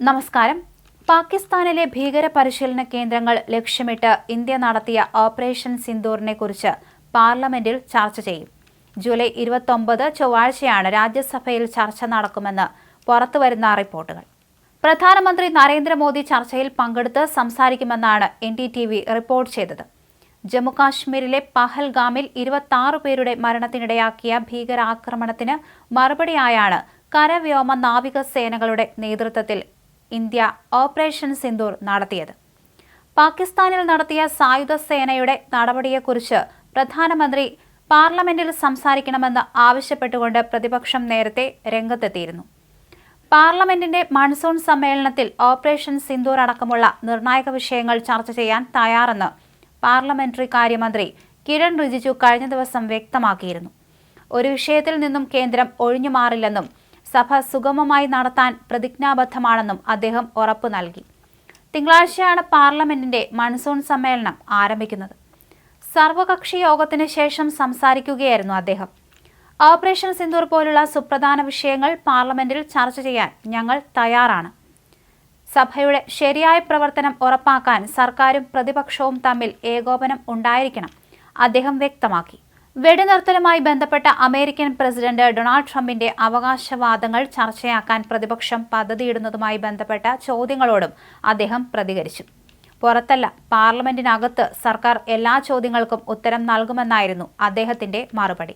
നമസ്കാരം. പാകിസ്ഥാനിലെ ഭീകര പരിശീലന കേന്ദ്രങ്ങൾ ലക്ഷ്യമിട്ട് ഇന്ത്യ നടത്തിയ ഓപ്പറേഷൻ സിന്ദൂറിനെ കുറിച്ച് പാർലമെന്റിൽ ചർച്ച ചെയ്യും. ജൂലൈ ഇരുപത്തൊമ്പത് ചൊവ്വാഴ്ചയാണ് രാജ്യസഭയിൽ ചർച്ച നടക്കുമെന്ന് പുറത്തുവരുന്ന റിപ്പോർട്ടുകൾ. പ്രധാനമന്ത്രി നരേന്ദ്രമോദി ചർച്ചയിൽ പങ്കെടുത്ത് സംസാരിക്കുമെന്നാണ് N D T V report ചെയ്തത്. ജമ്മുകാശ്മീരിലെ പഹൽഗാമിൽ ഇരുപത്തി പേരുടെ മരണത്തിനിടയാക്കിയ ഭീകരാക്രമണത്തിന് മറുപടിയായാണ് കരവ്യോമ നാവിക സേനകളുടെ നേതൃത്വത്തിൽ ഇന്ത്യ ഓപ്പറേഷൻ സിന്ദൂർ നടത്തിയത്. പാകിസ്ഥാനിൽ നടത്തിയ സായുധ സേനയുടെ നടപടിയെക്കുറിച്ച് പ്രധാനമന്ത്രി പാർലമെന്റിൽ സംസാരിക്കണമെന്ന് ആവശ്യപ്പെട്ടുകൊണ്ട് പ്രതിപക്ഷം നേരത്തെ രംഗത്തെത്തിയിരുന്നു. പാർലമെന്റിന്റെ മൺസൂൺ സമ്മേളനത്തിൽ ഓപ്പറേഷൻ സിന്ദൂർ അടക്കമുള്ള നിർണായക വിഷയങ്ങൾ ചർച്ച ചെയ്യാൻ തയ്യാറെന്ന് പാർലമെന്ററി കാര്യമന്ത്രി കിരൺ റിജിജു കഴിഞ്ഞ ദിവസം വ്യക്തമാക്കിയിരുന്നു. ഒരു വിഷയത്തിൽ നിന്നും കേന്ദ്രം ഒഴിഞ്ഞുമാറില്ലെന്നും സഭ സുഗമമായി നടത്താൻ പ്രതിജ്ഞാബദ്ധമാണെന്നും അദ്ദേഹം ഉറപ്പു നൽകി. തിങ്കളാഴ്ചയാണ് പാർലമെന്റിന്റെ മൺസൂൺ സമ്മേളനം ആരംഭിക്കുന്നത്. സർവകക്ഷി യോഗത്തിന് ശേഷം സംസാരിക്കുകയായിരുന്നു അദ്ദേഹം. ഓപ്പറേഷൻ സിന്ദൂർ പോലുള്ള സുപ്രധാന വിഷയങ്ങൾ പാർലമെന്റിൽ ചർച്ച ചെയ്യാൻ ഞങ്ങൾ തയ്യാറാണ്. സഭയുടെ ശരിയായ പ്രവർത്തനം ഉറപ്പാക്കാൻ സർക്കാരും പ്രതിപക്ഷവും തമ്മിൽ ഏകോപനം ഉണ്ടായിരിക്കണം അദ്ദേഹം വ്യക്തമാക്കി. വെടിനിർത്തലുമായി ബന്ധപ്പെട്ട അമേരിക്കൻ പ്രസിഡന്റ് ഡൊണാൾഡ് ട്രംപിന്റെ അവകാശവാദങ്ങൾ ചർച്ചയാക്കാൻ പ്രതിപക്ഷം പദ്ധതിയിടുന്നതുമായി ബന്ധപ്പെട്ട ചോദ്യങ്ങളോടും അദ്ദേഹം പ്രതികരിച്ചു. പുറത്തല്ല പാർലമെന്റിനകത്ത് സർക്കാർ എല്ലാ ചോദ്യങ്ങൾക്കും ഉത്തരം നൽകുമെന്നായിരുന്നു അദ്ദേഹത്തിന്റെ മറുപടി.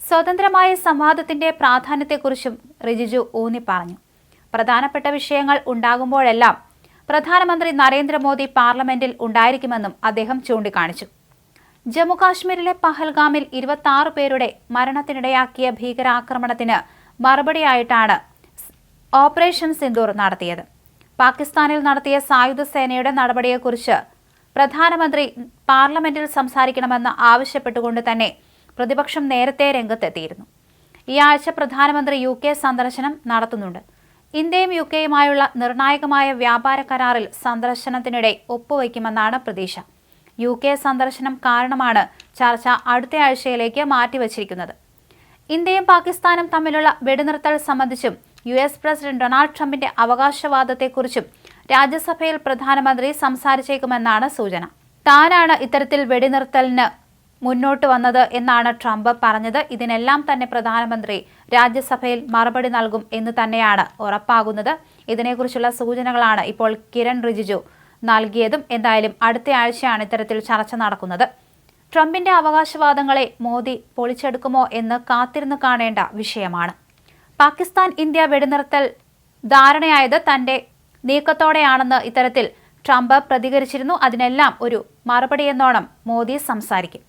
സ്വതന്ത്രമായ സംവാദത്തിന്റെ പ്രാധാന്യത്തെക്കുറിച്ചും റിജിജു ഊന്നി പറഞ്ഞു. പ്രധാനപ്പെട്ട വിഷയങ്ങൾ ഉണ്ടാകുമ്പോഴെല്ലാം പ്രധാനമന്ത്രി നരേന്ദ്രമോദി പാർലമെന്റിൽ ഉണ്ടായിരിക്കുമെന്നും അദ്ദേഹം ചൂണ്ടിക്കാണിച്ചു. ജമ്മുകാശ്മീരിലെ പഹൽഗാമിൽ ഇരുപത്തി ആറ് പേരുടെ മരണത്തിനിടയാക്കിയ ഭീകരാക്രമണത്തിന് മറുപടിയായിട്ടാണ് ഓപ്പറേഷൻ സിന്ദൂർ നടത്തിയത്. പാകിസ്ഥാനിൽ നടത്തിയ സായുധ സേനയുടെ നടപടിയെക്കുറിച്ച് പ്രധാനമന്ത്രി പാർലമെന്റിൽ സംസാരിക്കണമെന്ന് ആവശ്യപ്പെട്ടുകൊണ്ട് തന്നെ പ്രതിപക്ഷം നേരത്തെ രംഗത്തെത്തിയിരുന്നു. ഈ ആഴ്ച പ്രധാനമന്ത്രി യു കെ സന്ദർശനം നടത്തുന്നുണ്ട്. ഇന്ത്യയും യു കെയുമായുള്ള നിർണായകമായ വ്യാപാര കരാറിൽ സന്ദർശനത്തിനിടെ ഒപ്പുവയ്ക്കുമെന്നാണ് പ്രതീക്ഷ. യു കെ സന്ദർശനം കാരണമാണ് ചർച്ച അടുത്ത ആഴ്ചയിലേക്ക് മാറ്റിവച്ചിരിക്കുന്നത്. ഇന്ത്യയും പാകിസ്ഥാനും തമ്മിലുള്ള വെടിനിർത്തൽ സംബന്ധിച്ചും യു എസ് പ്രസിഡന്റ് ഡൊണാൾഡ് ട്രംപിന്റെ അവകാശവാദത്തെക്കുറിച്ചും രാജ്യസഭയിൽ പ്രധാനമന്ത്രി സംസാരിച്ചേക്കുമെന്നാണ് സൂചന. താനാണ് ഇത്തരത്തിൽ വെടിനിർത്തലിന് മുന്നോട്ട് വന്നത് എന്നാണ് ട്രംപ് പറഞ്ഞത്. ഇതിനെല്ലാം തന്നെ പ്രധാനമന്ത്രി രാജ്യസഭയിൽ മറുപടി നൽകും എന്ന് തന്നെയാണ് ഉറപ്പാകുന്നത്. ഇതിനെക്കുറിച്ചുള്ള സൂചനകളാണ് ഇപ്പോൾ കിരൺ റിജിജു നൽകിയതും എന്തായാലും അടുത്ത ആഴ്ചയാണ് ഇത്തരത്തിൽ ചർച്ച നടക്കുന്നത്. ട്രംപിന്റെ അവകാശവാദങ്ങളെ മോദി പൊളിച്ചെടുക്കുമോ എന്ന് കാത്തിരുന്നു കാണേണ്ട വിഷയമാണ്. പാകിസ്ഥാൻ ഇന്ത്യ വെടിനിർത്തൽ ധാരണയായത് തന്റെ നീക്കത്തോടെയാണെന്ന് ഇത്തരത്തിൽ ട്രംപ് പ്രതികരിച്ചിരുന്നു. അതിനെല്ലാം ഒരു മറുപടിയെന്നോണം മോദി സംസാരിക്കും.